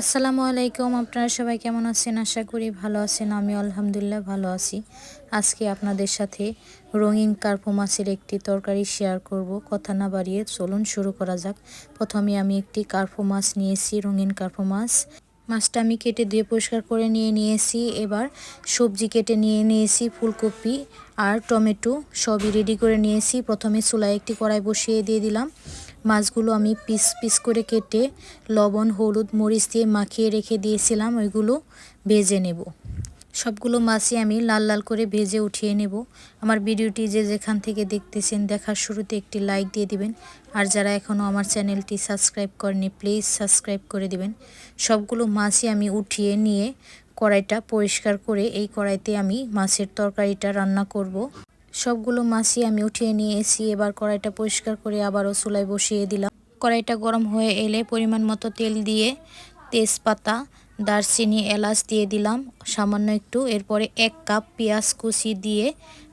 আসসালামু আলাইকুম, আপনারা সবাই কেমন আছেন? আশা করি ভালো আছেন আমি আলহামদুলিল্লাহ ভালো আছি। আজকে আপনাদের সাথে রঙিন কার্পো মাছের একটি তরকারি শেয়ার করব। কথা না বাড়িয়ে চলুন শুরু করা যাক। প্রথমে আমি একটি কার্পো মাছ নিয়েছি, রঙিন কার্পো মাছ। মাছটা আমি কেটে ধুয়ে পরিষ্কার করে নিয়ে নিয়েছি। এবার সবজি কেটে নিয়ে নিয়েছি, ফুলকপি আর টমেটো সবই রেডি করে নিয়েছি। প্রথমে চুলায় একটি কড়াই বসিয়ে দিয়ে দিলাম। মাছগুলো আমি পিস পিস করে কেটে লবণ, হলুদ, মরিচ দিয়ে মাখিয়ে রেখে দিয়েছিলাম। ওইগুলো ভেজে নেব। সবগুলো মাছই আমি লাল লাল করে ভেজে উঠিয়ে নেব। আমার ভিডিওটি যে যেখান থেকে দেখতেছেন দেখার শুরুতে একটি লাইক দিয়ে দিবেন। আর যারা এখনও আমার চ্যানেলটি সাবস্ক্রাইব করেনি প্লিজ সাবস্ক্রাইব করে দিবেন। সবগুলো মাছই আমি উঠিয়ে নিয়ে কড়াইটা পরিষ্কার করে এই কড়াইতে আমি মাছের তরকারিটা রান্না করব। সবগুলো মাছই আমি উঠিয়ে নিয়ে এসি এবার কড়াইটা পরিষ্কার করে আবারও চুলায় বসিয়ে দিলাম। কড়াইটা গরম হয়ে এলে পরিমাণ মতো তেল দিয়ে তেজপাতা দারচিনি এলাচ দিয়ে দিলাম, সামান্য একটু। এরপরে এক কাপ পেঁয়াজ কুচি দিয়ে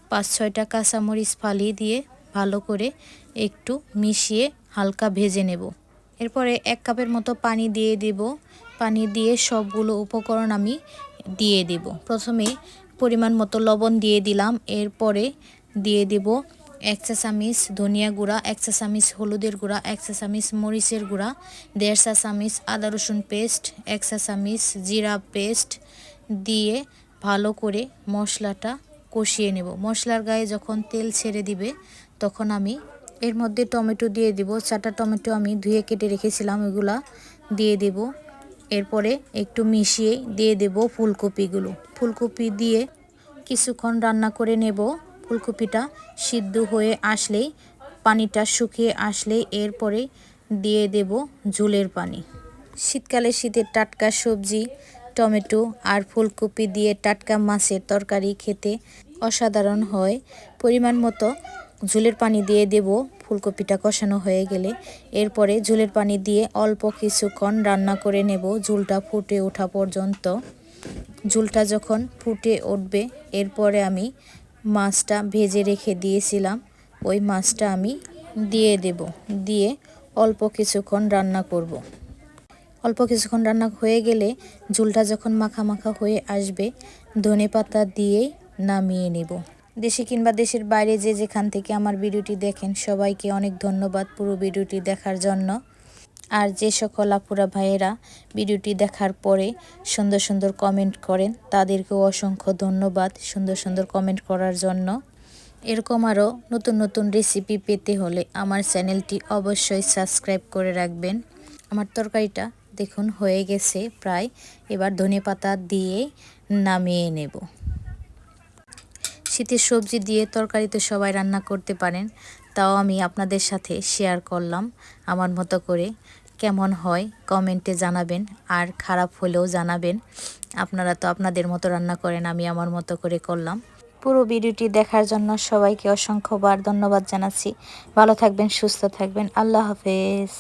পাঁচ ছয়টা কাঁচামরিচ ফালি দিয়ে ভালো করে একটু মিশিয়ে হালকা ভেজে নেব। এরপরে এক কাপের মতো পানি দিয়ে দেব। পানি দিয়ে সবগুলো উপকরণ আমি দিয়ে দেব। প্রথমে পরিমাণ মতো লবণ দিয়ে দিলাম। এরপরে দিয়ে দেব এক চা চামিচ ধনিয়া গুঁড়া এক চা চামিচ হলুদের গুঁড়া এক চা চামিচ মরিচের গুঁড়া দেড় চা চামিচ আদা রসুন পেস্ট এক চা চামিচ জিরা পেস্ট দিয়ে ভালো করে মশলাটা কষিয়ে নেব। মশলার গায়ে যখন তেল ছেড়ে দিবে, তখন আমি এর মধ্যে টমেটো দিয়ে দিব। চারটা টমেটো আমি ধুয়ে কেটে রেখেছিলাম, ওইগুলা দিয়ে দেব। এরপরে একটু মিশিয়ে দিয়ে দেব ফুলকপিগুলো। ফুলকপি দিয়ে কিছুক্ষণ রান্না করে নেব। ফুলকপিটা সিদ্ধ হয়ে আসলেই, পানিটা শুকিয়ে আসলে এরপরে দিয়ে দেব ঝোলের পানি। শীতকালে শীতের টাটকা সবজি, টমেটো আর ফুলকপি দিয়ে টাটকা মাছের তরকারি খেতে অসাধারণ হয়। পরিমাণ মতো ঝোলের পানি দিয়ে দেব, ফুলকপিটা কষানো হয়ে গেলে। এরপরে ঝোলের পানি দিয়ে অল্প কিছুক্ষণ রান্না করে নেব, ঝুলটা ফুটে ওঠা পর্যন্ত। ঝুলটা যখন ফুটে উঠবে, এরপরে আমি মাছটা ভেজে রেখে দিয়েছিলাম। ওই মাছটা আমি দিয়ে দেব। দিয়ে অল্প কিছুক্ষণ রান্না করব। অল্প কিছুক্ষণ রান্না হয়ে গেলে ঝুলটা যখন মাখা মাখা হয়ে আসবে, ধনে পাতা দিয়েই নামিয়ে নেব। দেশে কিংবা দেশের বাইরে যে যেখান থেকে আমার ভিডিওটি দেখেন, সবাইকে অনেক ধন্যবাদ পুরো ভিডিওটি দেখার জন্য। আর যে সকল আপুরা ভাইয়েরা ভিডিওটি দেখার পরে সুন্দর সুন্দর কমেন্ট করেন, তাদেরকেও অসংখ্য ধন্যবাদ সুন্দর সুন্দর কমেন্ট করার জন্য। এরকম আরও নতুন নতুন রেসিপি পেতে হলে আমার চ্যানেলটি অবশ্যই সাবস্ক্রাইব করে রাখবেন। আমার তরকারিটা দেখুন হয়ে গেছে প্রায়, এবার ধনে পাতা দিয়ে নামিয়ে নেব। শীতের সবজি দিয়ে তরকারি তো সবাই রান্না করতে পারেন, তাও আমি আপনাদের সাথে শেয়ার করলাম আমার মতো করে। কেমন হয়, কমেন্টে জানাবেন। আর খারাপ হলেও জানাবেন। আপনারা তো আপনাদের মতো রান্না করেন, আমি আমার মতো করে করলাম। পুরো ভিডিওটি দেখার জন্য সবাইকে অসংখ্যবার ধন্যবাদ জানাচ্ছি। ভালো থাকবেন, সুস্থ থাকবেন। আল্লাহ হাফেজ।